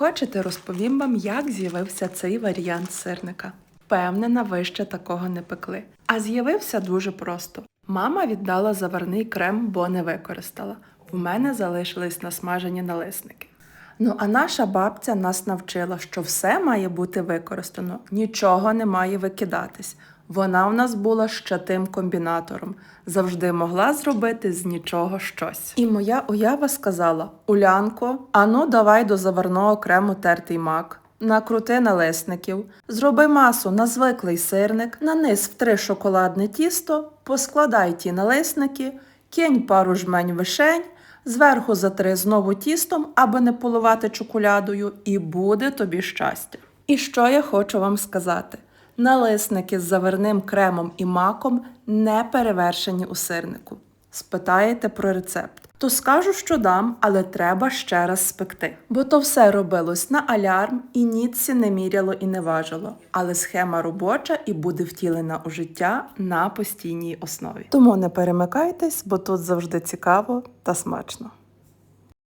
Хочете, розповім вам, як з'явився цей варіант сирника. Впевнена, ви ще такого не пекли. А з'явився дуже просто. Мама віддала заварний крем, бо не використала. У мене залишились насмажені налисники. Ну а наша бабця нас навчила, що все має бути використано, нічого не має викидатись. Вона в нас була ще тим комбінатором, завжди могла зробити з нічого щось. І моя уява сказала: Улянко, ану давай до заварного крему тертий мак. Накрути налисників, зроби масу на звиклий сирник, наниз в три шоколадне тісто, поскладай ті налисники, кинь пару жмень вишень, зверху затри знову тістом, аби не поливати чоколядою, і буде тобі щастя. І що я хочу вам сказати? Налисники з заварним кремом і маком не перевершені у сирнику. Спитаєте про рецепт. То скажу, що дам, але треба ще раз спекти. Бо то все робилось на алярм і ніці не міряло і не важило. Але схема робоча і буде втілена у життя на постійній основі. Тому не перемикайтесь, бо тут завжди цікаво та смачно.